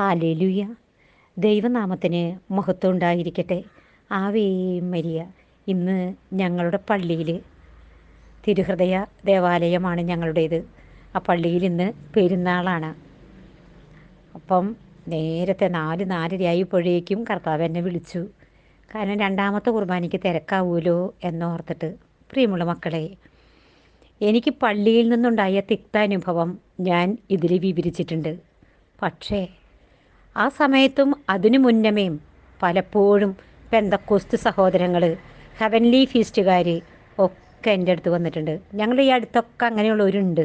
Hallelujah. ദൈവനാമത്തിന് മഹത്വം ഉണ്ടായിരിക്കട്ടെ. ആവേ മരിയ ഇന്ന് ഞങ്ങളുടെ പള്ളിയിൽ തിരുഹൃദയ ദേവാലയമാണ് ഞങ്ങളുടേത്. ആ പള്ളിയിൽ ഇന്ന് പെരുന്നാളാണ്. അപ്പം നേരത്തെ നാല് നാലരയായപ്പോഴേക്കും കർത്താവ് എന്നെ വിളിച്ചു. കാരണം രണ്ടാമത്തെ കുർബാനയ്ക്ക് തിരക്കാവൂലോ എന്നോർത്തിട്ട്. പ്രിയമുള്ള മക്കളെ എനിക്ക് പള്ളിയിൽ നിന്നുണ്ടായ തിക്താനുഭവം ഞാൻ ഇതിൽ വിവരിച്ചിട്ടുണ്ട്. പക്ഷേ ആ സമയത്തും അതിനു മുന്നമേയും പലപ്പോഴും പെന്തക്കോസ്ത് സഹോദരങ്ങൾ ഹെവൻലി ഫീസ്റ്റുകാർ ഒക്കെ എന്റെ അടുത്ത് വന്നിട്ടുണ്ട്. ഞങ്ങൾ ഈ അടുത്തൊക്കെ അങ്ങനെയുള്ളവരുണ്ട്.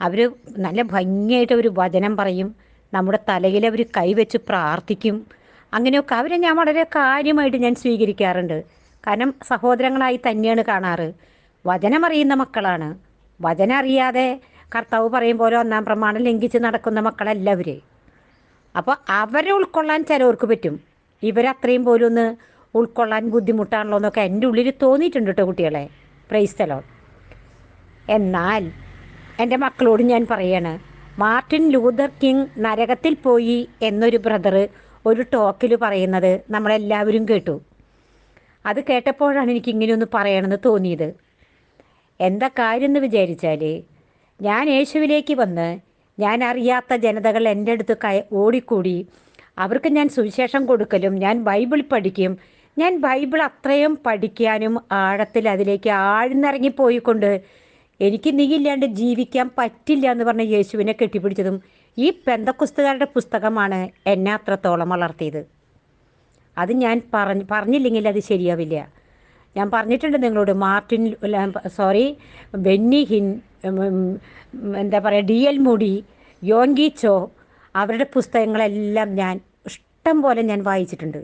അവർ നല്ല ഭംഗിയായിട്ട് ഒരു വചനം പറയും. നമ്മുടെ തലയിൽ അവർ കൈവച്ച് പ്രാർത്ഥിക്കും. അങ്ങനെയൊക്കെ അവരെ ഞാൻ വളരെ കാര്യമായിട്ട് ഞാൻ സ്വീകരിക്കാറുണ്ട്. കാരണം സഹോദരങ്ങളായി തന്നെയാണ് കാണാറ്. വചനം അറിയുന്ന മക്കളാണ്. വചനം അറിയാതെ കർത്താവ് പറയും പോലെ ഒന്നാം പ്രമാണം ലംഘിച്ച് നടക്കുന്ന മക്കളല്ല അവർ അപ്പോൾ അവരെ ഉൾക്കൊള്ളാൻ ചിലവർക്ക് പറ്റും. ഇവരത്രയും പോലും ഒന്ന് ഉൾക്കൊള്ളാൻ ബുദ്ധിമുട്ടാണല്ലോ എന്നൊക്കെ എന്റെ ഉള്ളിൽ തോന്നിയിട്ടുണ്ട് കേട്ടോ കുട്ടികളെ. പ്രൈസ് പ്രൈസ്തലോ എന്നാൽ എന്റെ മക്കളോട് ഞാൻ പറയാണ് മാർട്ടിൻ ലൂതർ കിങ് നരകത്തിൽ പോയി എന്നൊരു ബ്രദർ ഒരു ടോക്കിൽ പറയുന്നത് നമ്മളെല്ലാവരും കേട്ടു. അത് കേട്ടപ്പോഴാണ് എനിക്ക് ഇങ്ങനെ ഒന്ന് പറയണമെന്ന് തോന്നിയത്. എന്താ കാര്യം എന്ന് വിചാരിച്ചാൽ ഞാൻ യേശുവിലേക്ക് വന്ന് ഞാൻ അറിയാത്ത ജനതകൾ എന്റെ അടുത്ത് കയ ഓടിക്കൂടി. അവർക്ക് ഞാൻ സുവിശേഷം കൊടുക്കലും ഞാൻ ബൈബിൾ പഠിക്കും. ഞാൻ ബൈബിൾ അത്രയും പഠിക്കാനും ആഴത്തിൽ അതിലേക്ക് ആഴ്ന്നിറങ്ങിപ്പോയിക്കൊണ്ട് എനിക്ക് നീയില്ലാണ്ട് ജീവിക്കാൻ പറ്റില്ല എന്ന് പറഞ്ഞ യേശുവിനെ കെട്ടിപ്പിടിച്ചതും ഈ പെന്തക്കുസ്തുകാരുടെ പുസ്തകമാണ് എന്നെ അത്രത്തോളം വളർത്തിയത്. അത് ഞാൻ പറഞ്ഞ് പറഞ്ഞില്ലെങ്കിൽ അത് ശരിയാവില്ല. ഞാൻ പറഞ്ഞിട്ടുണ്ട് നിങ്ങളോട് മാർട്ടിൻ സോറി ബെന്നി ഹിൻ എന്താ പറയുക ഡി എൽ മുടി യോങ്കി ചോ അവരുടെ പുസ്തകങ്ങളെല്ലാം ഞാൻ ഇഷ്ടം പോലെ ഞാൻ വായിച്ചിട്ടുണ്ട്.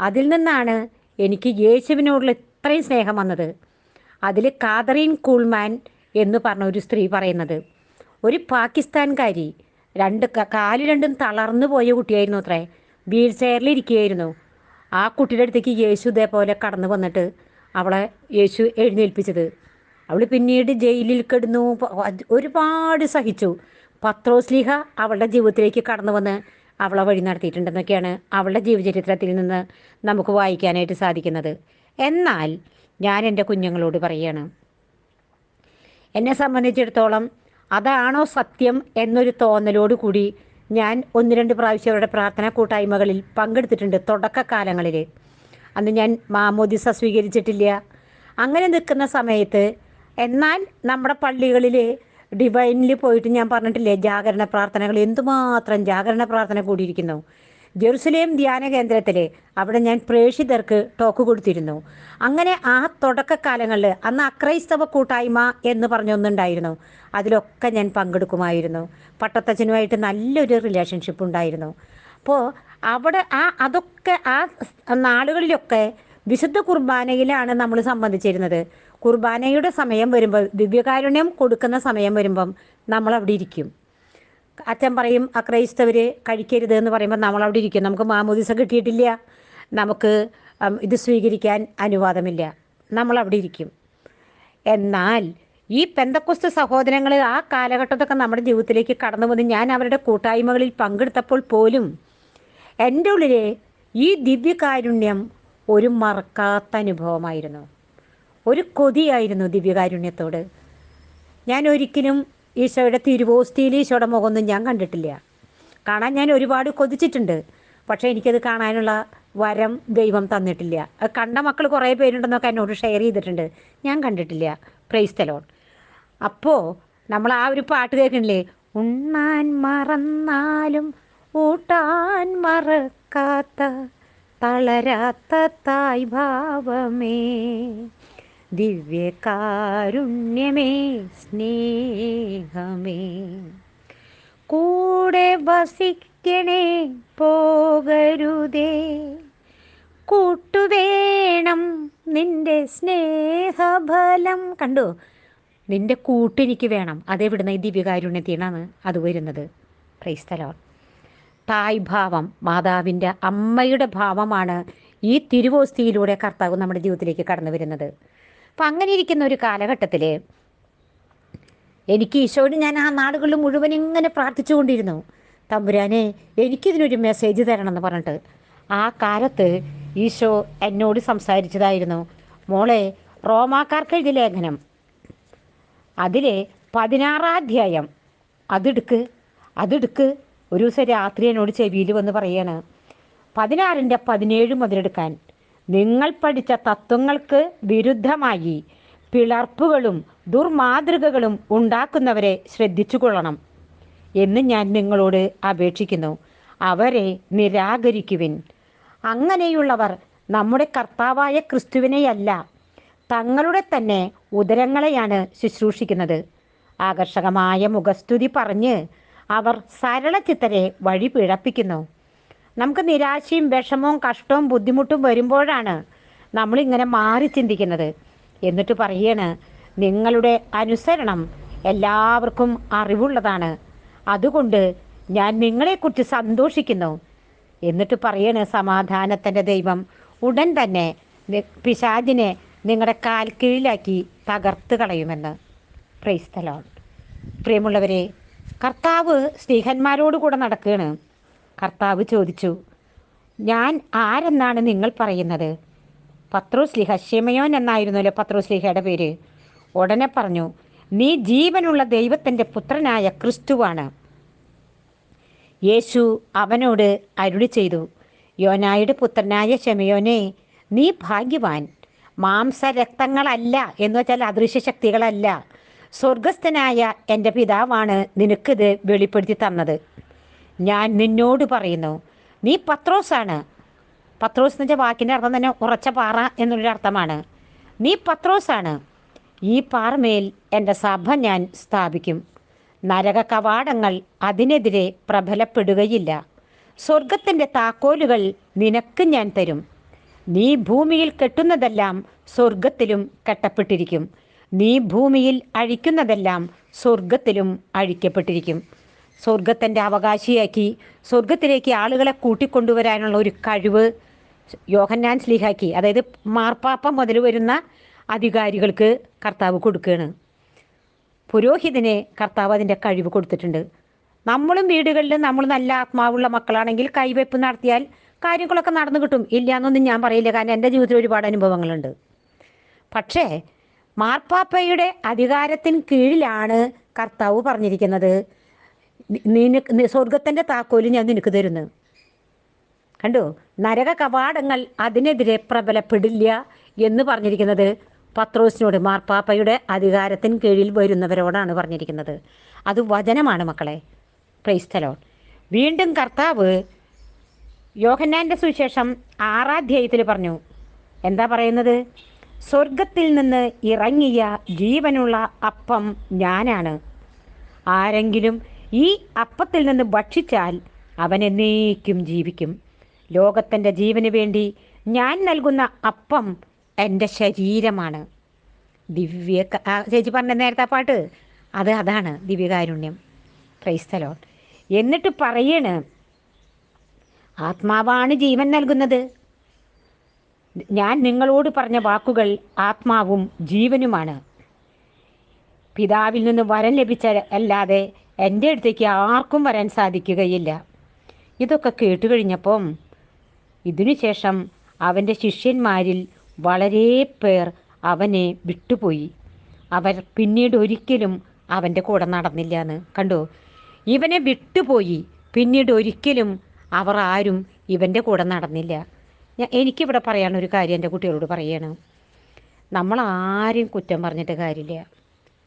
അതിൽ നിന്നാണ് എനിക്ക് യേശുവിനോടുള്ള ഇത്രയും സ്നേഹം വന്നത്. അതിൽ കാതറീൻ കൂൾമാൻ എന്ന് പറഞ്ഞ ഒരു സ്ത്രീ പറയുന്നത് ഒരു പാകിസ്ഥാൻകാരി രണ്ട് കാൽ രണ്ടും തളർന്നു പോയ കുട്ടിയായിരുന്നു അത്രേ വീൽ ചെയറിലിരിക്കുകയായിരുന്നു ആ കുട്ടിയുടെ അടുത്തേക്ക് യേശു ഇതേപോലെ കടന്നു വന്നിട്ട് അവളെ യേശു എഴുന്നേൽപ്പിച്ചത്. അവൾ പിന്നീട് ജയിലിൽ കിടന്നു. ഒരുപാട് സഹിച്ചു. പത്രോസ്ലിഹ അവളുടെ ജീവിതത്തിലേക്ക് കടന്നു വന്ന് അവളെ വഴി നടത്തിയിട്ടുണ്ടെന്നൊക്കെയാണ് അവളുടെ ജീവചരിത്രത്തിൽ നിന്ന് നമുക്ക് വായിക്കാനായിട്ട് സാധിക്കുന്നത്. എന്നാൽ ഞാൻ എന്റെ കുഞ്ഞുങ്ങളോട് പറയുകയാണ്. എന്നെ സംബന്ധിച്ചിടത്തോളം അതാണോ സത്യം എന്നൊരു തോന്നലോട് കൂടി ഞാൻ ഒന്ന് രണ്ട് പ്രാവശ്യം അവരുടെ പ്രാർത്ഥനാ കൂട്ടായ്മകളിൽ പങ്കെടുത്തിട്ടുണ്ട് തുടക്കകാലങ്ങളിൽ അന്ന് ഞാൻ മാമോദിസ സ്വീകരിച്ചിട്ടില്ല. അങ്ങനെ നിൽക്കുന്ന സമയത്ത് എന്നാൽ നമ്മുടെ പള്ളികളിൽ ഡിവൈനിൽ പോയിട്ട് ഞാൻ പറഞ്ഞിട്ടില്ലേ ജാഗരണ പ്രാർത്ഥനകൾ എന്തുമാത്രം ജാഗരണ പ്രാർത്ഥന കൂടിയിരിക്കുന്നു. ജെറുസലേം ധ്യാന കേന്ദ്രത്തിൽ അവിടെ ഞാൻ പ്രേക്ഷിതർക്ക് ടോക്ക് കൊടുത്തിരുന്നു. അങ്ങനെ ആ തുടക്കക്കാലങ്ങളിൽ അന്ന് അക്രൈസ്തവ കൂട്ടായ്മ എന്ന് പറഞ്ഞൊന്നുണ്ടായിരുന്നു അതിലൊക്കെ ഞാൻ പങ്കെടുക്കുമായിരുന്നു. പട്ടത്തച്ഛനുമായിട്ട് നല്ലൊരു റിലേഷൻഷിപ്പ് ഉണ്ടായിരുന്നു. അപ്പോൾ അവിടെ ആ അതൊക്കെ ആ നാളുകളിലൊക്കെ വിശുദ്ധ കുർബാനയിലാണ് നമ്മൾ സംബന്ധിച്ചിരുന്നത്. കുർബാനയുടെ സമയം വരുമ്പോൾ ദിവ്യകാരുണ്യം കൊടുക്കുന്ന സമയം വരുമ്പം നമ്മൾ അവിടെ ഇരിക്കും. അച്ഛൻ പറയും അക്രൈസ്തവർ കഴിക്കരുത് എന്ന് പറയുമ്പോൾ നമ്മൾ അവിടെ ഇരിക്കും. നമുക്ക് മാമോദിസ കിട്ടിയിട്ടില്ല. നമുക്ക് ഇത് സ്വീകരിക്കാൻ അനുവാദമില്ല. നമ്മൾ അവിടെ ഇരിക്കും. എന്നാൽ ഈ പെന്തക്കുസ്ത സഹോദരങ്ങൾ ആ കാലഘട്ടത്തൊക്കെ നമ്മുടെ ജീവിതത്തിലേക്ക് കടന്നു വന്ന് ഞാൻ അവരുടെ കൂട്ടായ്മകളിൽ പങ്കെടുത്തപ്പോൾ പോലും എന്റെ ഉള്ളിലെ ഈ ദിവ്യകാരുണ്യം ഒരു മറക്കാത്ത അനുഭവമായിരുന്നു. ഒരു കൊതിയായിരുന്നു ദിവ്യകാരുണ്യത്തോട്. ഞാൻ ഒരിക്കലും ഈശോയുടെ തിരുവോസ്തിയിൽ ഈശോയുടെ മുഖമൊന്നും ഞാൻ കണ്ടിട്ടില്ല. കാണാൻ ഞാൻ ഒരുപാട് കൊതിച്ചിട്ടുണ്ട്. പക്ഷേ എനിക്കത് കാണാനുള്ള വരം ദൈവം തന്നിട്ടില്ല. അത് കണ്ട മക്കൾ കുറേ പേരുണ്ടെന്നൊക്കെ എന്നോട് ഷെയർ ചെയ്തിട്ടുണ്ട്. ഞാൻ കണ്ടിട്ടില്ല. പ്രൈസ് തലോൺ അപ്പോൾ നമ്മൾ ആ ഒരു പാട്ട് കേൾക്കണില്ലേ? ഉണ്ണാൻ മറന്നാലും ഊട്ടാൻ മറക്കാത്ത തളരാത്ത തായ് ഭാവമേ. ദിവ്യകാരുണ്യമേ സ്നേഹമേ. കൂടെ വസിക്കണേ പോകരുതേ. കൂട്ടുവേണം നിന്റെ സ്നേഹഫലം കണ്ടു? നിന്റെ കൂട്ടെനിക്ക് വേണം. അതെവിടുന്ന ഈ ദിവ്യകാരുണ്യത്തിനാണ് അത് വരുന്നത്? ക്രൈസ്തലോ തായ് ഭാവം മാതാവിന്റെ അമ്മയുടെ ഭാവമാണ് ഈ തിരുവോസ്തിയിലൂടെ കർത്താവ് നമ്മുടെ ജീവിതത്തിലേക്ക് കടന്നു വരുന്നത്. അപ്പം അങ്ങനെ ഇരിക്കുന്ന ഒരു കാലഘട്ടത്തിൽ എനിക്ക് ഈശോയോട് ഞാൻ ആ നാടുകളിൽ മുഴുവൻ ഇങ്ങനെ പ്രാർത്ഥിച്ചുകൊണ്ടിരുന്നു. തമ്പുരാനെ എനിക്കിതിനൊരു മെസ്സേജ് തരണം എന്ന് പറഞ്ഞിട്ട്. ആ കാലത്ത് ഈശോ എന്നോട് സംസാരിച്ചതായിരുന്നു. മോളെ റോമാക്കാർക്ക് എഴുതിയ ലേഖനം. അതിലെ പതിനാറാധ്യായം അതെടുക്ക് അതെടുക്ക്. ഒരു ദിവസം രാത്രി എന്നോട് ചെവിയിൽ വന്ന് പറയാണ്. പതിനാറിന്റെ പതിനേഴ് മുതലെടുക്കാൻ. നിങ്ങൾ പഠിച്ച തത്വങ്ങൾക്ക് വിരുദ്ധമായി പിളർപ്പുകളും ദുർമാതൃകകളും ഉണ്ടാക്കുന്നവരെ ശ്രദ്ധിച്ചു കൊള്ളണം എന്ന് ഞാൻ നിങ്ങളോട് അപേക്ഷിക്കുന്നു. അവരെ നിരാകരിക്കുവിൻ. അങ്ങനെയുള്ളവർ നമ്മുടെ കർത്താവായ ക്രിസ്തുവിനെയല്ല തങ്ങളുടെ തന്നെ ഉദരങ്ങളെയാണ് ശുശ്രൂഷിക്കുന്നത്. ആകർഷകമായ മുഖസ്തുതി പറഞ്ഞ് അവർ സരളചിത്തരെ വഴി പിഴപ്പിക്കുന്നു. നമുക്ക് നിരാശയും വിഷമവും കഷ്ടവും ബുദ്ധിമുട്ടും വരുമ്പോഴാണ് നമ്മളിങ്ങനെ മാറി ചിന്തിക്കുന്നത്. എന്നിട്ട് പറയാണ് നിങ്ങളുടെ അനുസരണം എല്ലാവർക്കും അറിവുള്ളതാണ്. അതുകൊണ്ട് ഞാൻ നിങ്ങളെക്കുറിച്ച് സന്തോഷിക്കുന്നു. എന്നിട്ട് പറയണ് സമാധാനത്തിന്റെ ദൈവം ഉടൻ തന്നെ പിശാജിനെ നിങ്ങളുടെ കാൽ കീഴിലാക്കി തകർത്ത് കളയുമെന്ന്. പ്രൈസ്തലോൺ പ്രിയമുള്ളവരെ കർത്താവ് സ്നേഹന്മാരോട് കൂടെ നടക്കുകയാണ്. കർത്താവ് ചോദിച്ചു ഞാൻ ആരെന്നാണ് നിങ്ങൾ പറയുന്നത്? പത്രോസ്ലിഹ ഷിമയോൻ എന്നായിരുന്നല്ലോ പത്രോസ്ലിഹയുടെ പേര്. ഉടനെ പറഞ്ഞു നീ ജീവനുള്ള ദൈവത്തിന്റെ പുത്രനായ ക്രിസ്തുവാണ്. യേശു അവനോട് അരുളി ചെയ്തു യോനായുടെ പുത്രനായ ഷെമയോനെ നീ ഭാഗ്യവാൻ. മാംസരക്തങ്ങളല്ല എന്ന് വെച്ചാൽ അദൃശ്യ ശക്തികളല്ല സ്വർഗസ്ഥനായ എന്റെ പിതാവാണ് നിനക്കിത് വെളിപ്പെടുത്തി തന്നത്. ഞാൻ നിന്നോട് പറയുന്നു. നീ പത്രോസാണ്. പത്രോസ് എന്ന് വെച്ചാൽ വാക്കിന്റെ അർത്ഥം തന്നെ ഉറച്ച പാറ എന്നുള്ളൊരു അർത്ഥമാണ്. നീ പത്രോസാണ്. ഈ പാറമേൽ എന്റെ സഭ ഞാൻ സ്ഥാപിക്കും. നരക കവാടങ്ങൾ അതിനെതിരെ പ്രബലപ്പെടുകയില്ല. സ്വർഗത്തിന്റെ താക്കോലുകൾ നിനക്ക് ഞാൻ തരും. നീ ഭൂമിയിൽ കെട്ടുന്നതെല്ലാം സ്വർഗത്തിലും കെട്ടപ്പെട്ടിരിക്കും. നീ ഭൂമിയിൽ അഴിക്കുന്നതെല്ലാം സ്വർഗത്തിലും അഴിക്കപ്പെട്ടിരിക്കും. സ്വർഗത്തിന്റെ അവകാശിയാക്കി സ്വർഗത്തിലേക്ക് ആളുകളെ കൂട്ടിക്കൊണ്ടുവരാനുള്ള ഒരു കഴിവ് യോഹന്നാൻ സ്ലീഹാക്കി. അതായത് മാർപ്പാപ്പ മുതൽ വരുന്ന അധികാരികൾക്ക് കർത്താവ് കൊടുക്കുകയാണ്. പുരോഹിതനെ കർത്താവ് അതിന്റെ കഴിവ് കൊടുത്തിട്ടുണ്ട്. നമ്മളും വീടുകളിൽ നമ്മൾ നല്ല ആത്മാവുള്ള മക്കളാണെങ്കിൽ കൈവയ്പ് നടത്തിയാൽ കാര്യങ്ങളൊക്കെ നടന്നു കിട്ടും. ഇല്ല എന്നൊന്നും ഞാൻ പറയില്ല കാരണം എന്റെ ജീവിതത്തിൽ ഒരുപാട് അനുഭവങ്ങളുണ്ട്. പക്ഷേ മാർപ്പാപ്പയുടെ അധികാരത്തിന് കീഴിലാണ് കർത്താവ് പറഞ്ഞിരിക്കുന്നത്. നി- നിനക്ക് നി- സ്വർഗത്തിന്റെ താക്കോൽ ഞാൻ നിനക്ക് തരുന്നു. കണ്ടു? നരക കവാടങ്ങൾ അതിനെതിരെ പ്രബലപ്പെടില്ല എന്ന് പറഞ്ഞിരിക്കുന്നത് പത്രോസിനോട് മാർപ്പാപ്പയുടെ അധികാരത്തിന് കീഴിൽ വരുന്നവരോടാണ് പറഞ്ഞിരിക്കുന്നത്. അത് വചനമാണ് മക്കളെ. ക്രൈസ്തലോൺ വീണ്ടും കർത്താവ് യോഹന്നാന്റെ സുവിശേഷം ആറാധ്യായത്തിൽ പറഞ്ഞു. എന്താ പറയുന്നത്? സ്വർഗത്തിൽ നിന്ന് ഇറങ്ങിയ ജീവനുള്ള അപ്പം ഞാനാണ്. ആരെങ്കിലും ഈ അപ്പത്തിൽ നിന്ന് ഭക്ഷിച്ചാൽ അവൻ എന്നേക്കും ജീവിക്കും. ലോകത്തിന്റെ ജീവന് വേണ്ടി ഞാൻ നൽകുന്ന അപ്പം എന്റെ ശരീരമാണ്. ദിവ്യ ചേച്ചി പറഞ്ഞ നേരത്തെ പാട്ട്? അത് അതാണ് ദിവ്യകാരുണ്യം. ക്രൈസ്തലോൺ എന്നിട്ട് പറയണ് ആത്മാവാണ് ജീവൻ നൽകുന്നത്. ഞാൻ നിങ്ങളോട് പറഞ്ഞ വാക്കുകൾ ആത്മാവും ജീവനുമാണ്. പിതാവിൽ നിന്ന് വരം ലഭിച്ച അല്ലാതെ എന്റെ അടുത്തേക്ക് ആർക്കും വരാൻ സാധിക്കുകയില്ല. ഇതൊക്കെ കേട്ടുകഴിഞ്ഞപ്പം ഇതിനുശേഷം അവന്റെ ശിഷ്യന്മാരിൽ വളരെ പേർ അവനെ വിട്ടുപോയി. അവർ പിന്നീട് ഒരിക്കലും അവന്റെ കൂടെ നടന്നില്ല എന്ന് കണ്ടോ? ഇവനെ വിട്ടുപോയി. പിന്നീട് ഒരിക്കലും അവർ ആരും ഇവന്റെ കൂടെ നടന്നില്ല. ഞാൻ എനിക്കിവിടെ ഒരു കാര്യം എന്റെ കുട്ടികളോട് പറയണം. നമ്മൾ ആരും കുറ്റം പറഞ്ഞിട്ട് കാര്യമില്ല.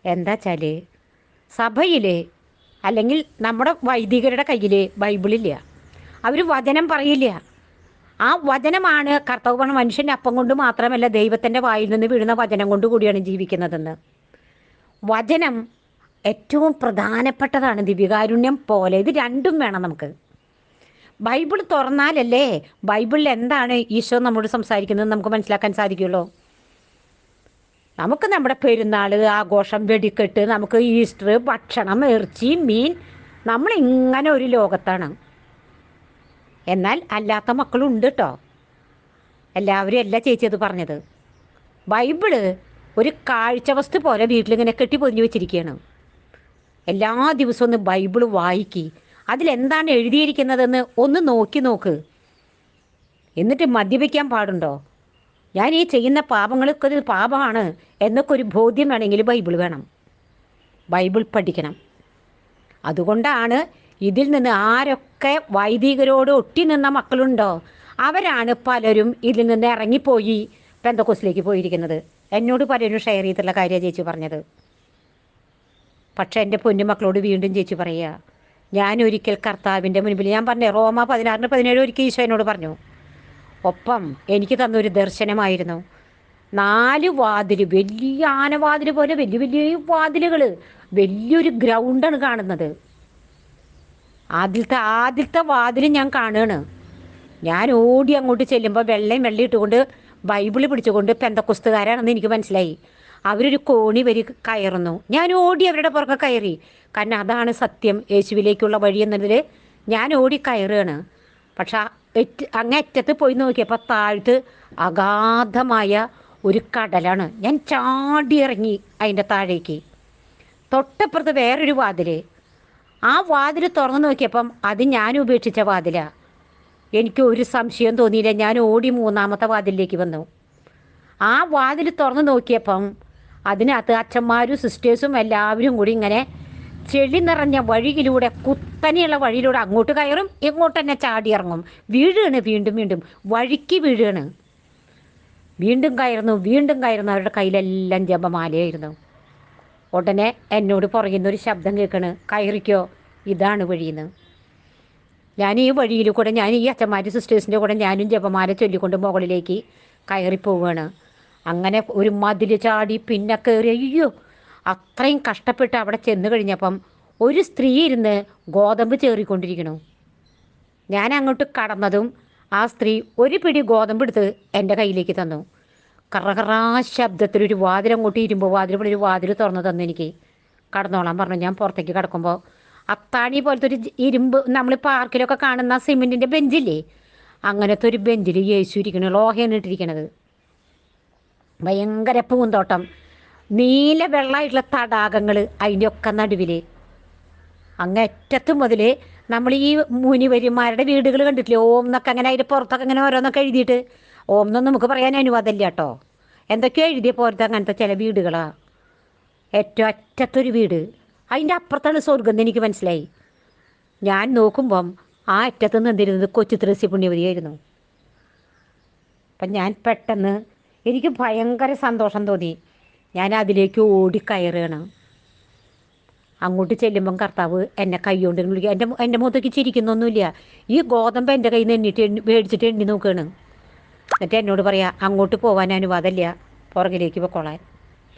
എന്താ സഭയിലെ അല്ലെങ്കിൽ നമ്മുടെ വൈദികരുടെ കയ്യിൽ ബൈബിളില്ല. അവർ വചനം പറയില്ല. ആ വചനമാണ് കർത്താവ് പറഞ്ഞ മനുഷ്യന്റെ അപ്പം കൊണ്ട് മാത്രമല്ല ദൈവത്തിന്റെ വായിൽ നിന്ന് വീഴുന്ന വചനം കൊണ്ട് കൂടിയാണ് ജീവിക്കുന്നതെന്ന്. വചനം ഏറ്റവും പ്രധാനപ്പെട്ടതാണ് ദിവ്യകാരുണ്യം പോലെ. ഇത് രണ്ടും വേണം നമുക്ക്. ബൈബിൾ തുറന്നാലല്ലേ ബൈബിളിൽ എന്താണ് ഈശോ നമ്മോട് സംസാരിക്കുന്നത് നമുക്ക് മനസ്സിലാക്കാൻ സാധിക്കുള്ളൂ? നമുക്ക് നമ്മുടെ പെരുന്നാൾ ആഘോഷം വെടിക്കെട്ട് നമുക്ക് ഈസ്റ്റർ ഭക്ഷണം ഇറച്ചി മീൻ നമ്മൾ ഇങ്ങനെ ഒരു ലോകത്താണ്. എന്നാൽ അല്ലാത്ത മക്കളുണ്ട് കേട്ടോ എല്ലാവരും അല്ല ചേച്ചി അത് പറഞ്ഞത്. ബൈബിൾ ഒരു കാഴ്ച വസ്തു പോലെ വീട്ടിലിങ്ങനെ കെട്ടി പൊതിഞ്ഞു വെച്ചിരിക്കുകയാണ്. എല്ലാ ദിവസവും ഒന്ന് ബൈബിൾ വായിക്കി. അതിലെന്താണ് എഴുതിയിരിക്കുന്നതെന്ന് ഒന്ന് നോക്കി നോക്ക്. എന്നിട്ട് മദ്യപിക്കാൻ പാടുണ്ടോ? ഞാൻ ഈ ചെയ്യുന്ന പാപങ്ങളൊക്കെ ഒരു പാപമാണ് എന്നൊക്കെ ഒരു ബോധ്യം വേണമെങ്കിൽ ബൈബിൾ വേണം. ബൈബിൾ പഠിക്കണം. അതുകൊണ്ടാണ് ഇതിൽ നിന്ന് ആരൊക്കെ വൈദികരോട് ഒട്ടി നിന്ന മക്കളുണ്ടോ അവരാണ് പലരും ഇതിൽ നിന്ന് ഇറങ്ങിപ്പോയി പെന്തക്കോസിലേക്ക് പോയിരിക്കുന്നത്. എന്നോട് പലരും ഷെയർ ചെയ്തിട്ടുള്ള കാര്യമാണ് ചേച്ചി പറഞ്ഞത്. പക്ഷേ എന്റെ പൊന്നുമക്കളോട് വീണ്ടും ചേച്ചി പറയുക ഞാൻ ഒരിക്കൽ കർത്താവിന്റെ മുൻപിൽ ഞാൻ പറഞ്ഞു റോമ പതിനാറിന് പതിനേഴ് ഒരിക്കൽ ഈശോ എന്നോട് പറഞ്ഞു. ഒപ്പം എനിക്ക് തന്നൊരു ദർശനമായിരുന്നു. നാല് വാതിൽ വലിയ ആനവാതിൽ പോലെ വലിയ വലിയ വാതിലുകൾ വലിയൊരു ഗ്രൗണ്ടാണ് കാണുന്നത്. ആദ്യത്തെ ആദ്യത്തെ വാതിൽ ഞാൻ കാണുകയാണ് ഞാൻ ഓടി അങ്ങോട്ട് ചെല്ലുമ്പോൾ വെള്ളയും വെള്ളം ഇട്ടുകൊണ്ട് ബൈബിൾ പിടിച്ചുകൊണ്ട് പെന്തക്കുസ്തുകാരാണെന്ന് എനിക്ക് മനസ്സിലായി. അവരൊരു കോണി വരി കയറുന്നു. ഞാൻ ഓടി അവരുടെ പുറകെ കയറി. കാരണം അതാണ് സത്യം. യേശുവിലേക്കുള്ള വഴി എന്നതിൽ ഞാൻ ഓടി കയറുകയാണ്. പക്ഷെ എറ്റ് അങ്ങേ പോയി നോക്കിയപ്പോൾ താഴത്ത് അഗാധമായ ഒരു കടലാണ്. ഞാൻ ചാടിയിറങ്ങി അതിന്റെ താഴേക്ക്. തൊട്ടപ്പുറത്ത് വേറൊരു വാതിൽ ആ വാതിൽ തുറന്നു നോക്കിയപ്പം അത് ഞാൻ ഉപേക്ഷിച്ച വാതിലാണ് എനിക്ക് ഒരു സംശയം തോന്നിയില്ല. ഞാൻ ഓടി മൂന്നാമത്തെ വാതിലിലേക്ക് വന്നു. ആ വാതിൽ തുറന്നു നോക്കിയപ്പം അതിനകത്ത് അച്ഛന്മാരും സിസ്റ്റേഴ്സും എല്ലാവരും കൂടി ഇങ്ങനെ ചെളി നിറഞ്ഞ വഴിയിലൂടെ കുത്തനെയുള്ള വഴിയിലൂടെ അങ്ങോട്ട് കയറും ഇങ്ങോട്ട് തന്നെ ചാടി ഇറങ്ങും. വീഴുകയാണ് വീണ്ടും വീണ്ടും. വഴിക്ക് വീഴുകയാണ്. വീണ്ടും കയറുന്നു വീണ്ടും കയറുന്നു. അവരുടെ കയ്യിലെല്ലാം ജപമാലയായിരുന്നു. ഉടനെ എന്നോട് പുറകിൽ ഒരു ശബ്ദം കേൾക്കണ്. കയറിക്കോ ഇതാണ് വഴിയെന്ന്. ഞാൻ ഈ വഴിയിൽ കൂടെ ഞാൻ ഈ അച്ഛന്മാർ സിസ്റ്റേഴ്സിന്റെ കൂടെ ഞാനും ജപമാല ചൊല്ലിക്കൊണ്ട് മുകളിലേക്ക് കയറി പോവുകയാണ് അങ്ങനെ ഒരു മതിൽ ചാടി പിന്നെ കയറി അയ്യോ അത്രയും കഷ്ടപ്പെട്ട് അവിടെ ചെന്ന് കഴിഞ്ഞപ്പം ഒരു സ്ത്രീ ഇരുന്ന് ഗോതമ്പ് ചേറിക്കൊണ്ടിരിക്കണു ഞാൻ അങ്ങോട്ട് കടന്നതും ആ സ്ത്രീ ഒരു പിടി ഗോതമ്പ് എടുത്ത് എന്റെ കയ്യിലേക്ക് തന്നു. കറകറാ ശബ്ദത്തിലൊരു വാതിൽ അങ്ങോട്ട് ഇരുമ്പോൾ വാതിൽ പോലെ ഒരു വാതിൽ തുറന്നു തന്നു എനിക്ക്. കടന്നോളാൻ പറഞ്ഞു. ഞാൻ പുറത്തേക്ക് കിടക്കുമ്പോൾ അത്താണി പോലത്തെ ഒരു ഇരുമ്പ് നമ്മൾ പാർക്കിലൊക്കെ കാണുന്ന സിമെന്റിന്റെ ബെഞ്ചില്ലേ? അങ്ങനത്തെ ഒരു ബെഞ്ചിൽ യേശു ഇരിക്കണ ലോഹയാണ് ഇട്ടിരിക്കണത്. ഭയങ്കര പൂന്തോട്ടം. നീല വെള്ളമായിട്ടുള്ള തടാകങ്ങൾ അതിന്റെ ഒക്കെ നടുവിൽ അങ്ങറ്റത്ത് മുതൽ നമ്മൾ ഈ മുനിവര്യന്മാരുടെ വീടുകൾ കണ്ടിട്ടില്ലേ? ഓം എന്നൊക്കെ അങ്ങനെ അതിന്റെ പുറത്തൊക്കെ അങ്ങനെ ഓരോന്നൊക്കെ എഴുതിയിട്ട്. ഓം എന്നൊന്നും നമുക്ക് പറയാൻ അനുവാദമില്ല കേട്ടോ. എന്തൊക്കെയോ എഴുതിയ പോലത്തെ അങ്ങനത്തെ ചില വീടുകളാണ് ഏറ്റവും അറ്റത്തൊരു വീട്. അതിന്റെ അപ്പുറത്താണ് സ്വർഗം എന്ന് എനിക്ക് മനസ്സിലായി. ഞാൻ നോക്കുമ്പം ആ അറ്റത്ത് നിന്നിരുന്നത് കൊച്ചു ത്രേസ്യ പുണ്യവതിയായിരുന്നു. അപ്പം ഞാൻ പെട്ടെന്ന് എനിക്ക് ഭയങ്കര സന്തോഷം തോന്നി. ഞാൻ അതിലേക്ക് ഓടി കയറുകയാണ്. അങ്ങോട്ട് ചെല്ലുമ്പം കർത്താവ് എന്നെ കൈകൊണ്ട് വിളിക്കുക. എന്റെ എന്റെ മുഖത്തേക്ക് ചിരിക്കുന്നൊന്നുമില്ല. ഈ ഗോതമ്പ് എന്റെ കയ്യിൽ നിന്ന് എണ്ണിട്ട് എണ്ണി മേടിച്ചിട്ട് എണ്ണി നോക്കുകയാണ്. എന്നിട്ട് എന്നോട് പറയാ അങ്ങോട്ട് പോകാൻ അനുവാദമില്ല. പുറകിലേക്ക് പൊക്കോളാൻ.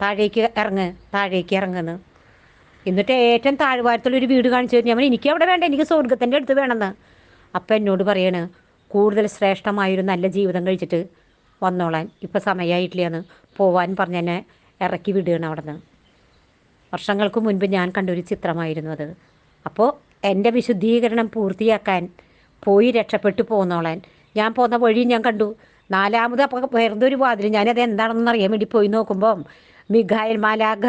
താഴേക്ക് ഇറങ്ങ് താഴേക്ക് ഇറങ്ങുന്നു. എന്നിട്ട് ഏറ്റവും താഴ്വാരത്തിലൊരു വീട് കാണിച്ചു ഞാൻ എനിക്ക് അവിടെ വേണ്ട എനിക്ക് സ്വർഗത്തിന്റെ അടുത്ത് വേണമെന്ന്. അപ്പം എന്നോട് പറയാണ് കൂടുതൽ ശ്രേഷ്ഠമായൊരു നല്ല ജീവിതം കഴിച്ചിട്ട് വന്നോളാൻ. ഇപ്പം സമയമായിട്ടില്ലയെന്ന് പോവാൻ പറഞ്ഞ എന്നെ ഇറക്കി വിടുകയാണ് അവിടെ നിന്ന് വർഷങ്ങൾക്ക് മുൻപ് ഞാൻ കണ്ടൊരു ചിത്രമായിരുന്നു അത്. അപ്പോൾ എന്റെ വിശുദ്ധീകരണം പൂർത്തിയാക്കാൻ പോയി രക്ഷപ്പെട്ടു പോന്നോളാൻ. ഞാൻ പോന്ന വഴി ഞാൻ കണ്ടു. നാലാമത് അപ്പോൾ വെറുതെ ഒരു വാതിൽ ഞാനത് എന്താണെന്ന് അറിയാൻ വേണ്ടി പോയി നോക്കുമ്പം മിഖായൽ മാലാഖ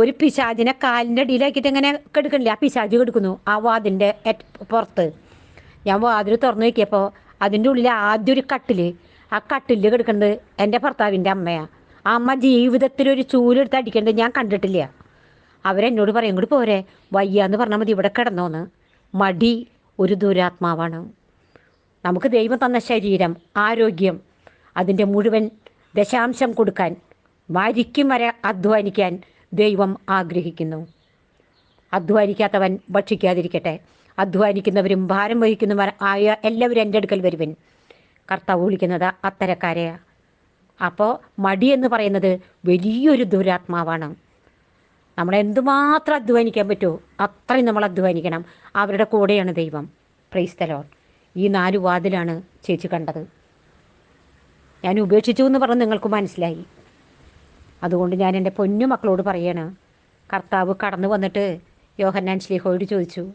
ഒരു പിശാചിനെ കാലിന്റെ അടിയിലാക്കിയിട്ട് ഇങ്ങനെ കെടുക്കണില്ലേ? ആ പിശാജ് കെടുക്കുന്നു ആ വാതിന്റെ പുറത്ത്. ഞാൻ വാതിൽ തുറന്നു നോക്കിയപ്പോൾ അതിന്റെ ഉള്ളിൽ ആദ്യം ഒരു കട്ടിൽ ആ കട്ടിൽ കിടക്കുന്നത് എന്റെ ഭർത്താവിന്റെ അമ്മയാണ് അമ്മ ജീവിതത്തിൽ ഒരു ചൂലെടുത്ത് അടിക്കേണ്ടത് ഞാൻ കണ്ടിട്ടില്ല. അവരെന്നോട് പറയും ഇങ്ങോട്ട് പോരെ. വയ്യാന്ന് പറഞ്ഞാൽ മതി ഇവിടെ കിടന്നോന്ന്. മടി ഒരു ദുരാത്മാവാണ്. നമുക്ക് ദൈവം തന്ന ശരീരം ആരോഗ്യം അതിന്റെ മുഴുവൻ ദശാംശം കൊടുക്കാൻ മരിക്കും വരെ അധ്വാനിക്കാൻ ദൈവം ആഗ്രഹിക്കുന്നു. അധ്വാനിക്കാത്തവൻ ഭക്ഷിക്കാതിരിക്കട്ടെ. അധ്വാനിക്കുന്നവരും ഭാരം വഹിക്കുന്നവർ ആയ എല്ലാവരും എന്റെ അടുക്കൽ വരുവൻ. കർത്താവ് വിളിക്കുന്നത് അത്തരക്കാരെയാണ് അപ്പോൾ മടി എന്ന് പറയുന്നത് വലിയൊരു ദുരാത്മാവാണ്. നമ്മൾ എന്തുമാത്രം അധ്വാനിക്കാൻ പറ്റുമോ അത്രയും നമ്മൾ അധ്വാനിക്കണം. അവരുടെ കൂടെയാണ് ദൈവം. പ്രൈസ്തലോൺ ഈ നാല് വാതിലാണ് ചേച്ചി കണ്ടത്. ഞാൻ ഉപേക്ഷിച്ചു എന്ന് പറഞ്ഞ് നിങ്ങൾക്ക് മനസ്സിലായി. അതുകൊണ്ട് ഞാൻ എന്റെ പൊന്നു മക്കളോട് പറയാണ് കർത്താവ് കടന്നു വന്നിട്ട് യോഹന്നാൻ ശ്ലീഹോയോട് ചോദിച്ചു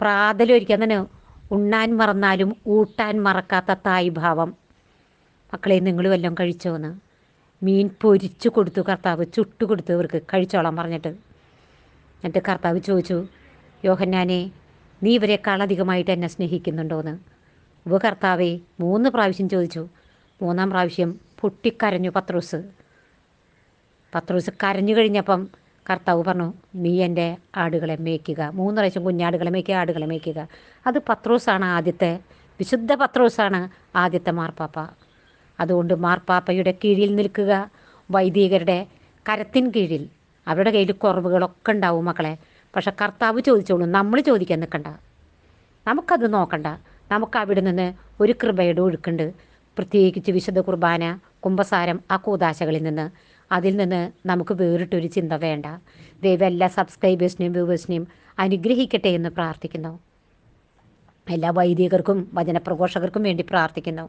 പ്രാതലൊരിക്കാൻ തന്നെ ഉണ്ണാൻ മറന്നാലും ഊട്ടാൻ മറക്കാത്ത തായ് ഭാവം മക്കളെ നിങ്ങൾ വല്ലതും കഴിച്ചോന്ന് മീൻ പൊരിച്ചു കൊടുത്തു കർത്താവ് ചുട്ടു കൊടുത്തു ഇവർക്ക്. കഴിച്ചോളാൻ പറഞ്ഞിട്ട്. എന്നിട്ട് കർത്താവ് ചോദിച്ചു യോഹന്നാനെ നീ ഇവരെക്കാൾ അധികമായിട്ട് എന്നെ സ്നേഹിക്കുന്നുണ്ടോയെന്ന് ഉപ കർത്താവെ മൂന്ന് പ്രാവശ്യം ചോദിച്ചു. മൂന്നാം പ്രാവശ്യം പൊട്ടിക്കരഞ്ഞു പത്രോസ്. പത്രോസ് കരഞ്ഞു കഴിഞ്ഞപ്പം കർത്താവ് പറഞ്ഞു നീ എന്റെ ആടുകളെ മേയ്ക്കുക. മൂന്ന് പ്രാവശ്യം കുഞ്ഞാടുകളെ മേയ്ക്കുക ആടുകളെ മേയ്ക്കുക. അത് പത്രോസാണ് ആദ്യത്തെ വിശുദ്ധ പത്രോസാണ് ആദ്യത്തെ മാർപ്പാപ്പ. അതുകൊണ്ട് മാർപ്പാപ്പയുടെ കീഴിൽ നിൽക്കുക വൈദികരുടെ കരത്തിൻ കീഴിൽ. അവരുടെ കയ്യിൽ കുറവുകളൊക്കെ ഉണ്ടാവും മക്കളെ. പക്ഷെ കർത്താവ് ചോദിച്ചോളൂ നമ്മൾ ചോദിക്കാൻ നിൽക്കണ്ട. നമുക്കത് നോക്കണ്ട. നമുക്ക് അവിടെ നിന്ന് ഒരു കൃപയുടെ ഒഴുക്കുണ്ട്. പ്രത്യേകിച്ച് വിശുദ്ധ കുർബാന കുംഭസാരം ആ കൂതാശകളിൽ നിന്ന്. അതിൽ നിന്ന് നമുക്ക് വേറിട്ടൊരു ചിന്ത വേണ്ട. ദൈവം എല്ലാ സബ്സ്ക്രൈബേഴ്സിനെയും വ്യൂവേഴ്സിനെയും അനുഗ്രഹിക്കട്ടെ എന്ന് പ്രാർത്ഥിക്കുന്നു. എല്ലാ വൈദികർക്കും വചനപ്രഘോഷകർക്കും വേണ്ടി പ്രാർത്ഥിക്കുന്നു.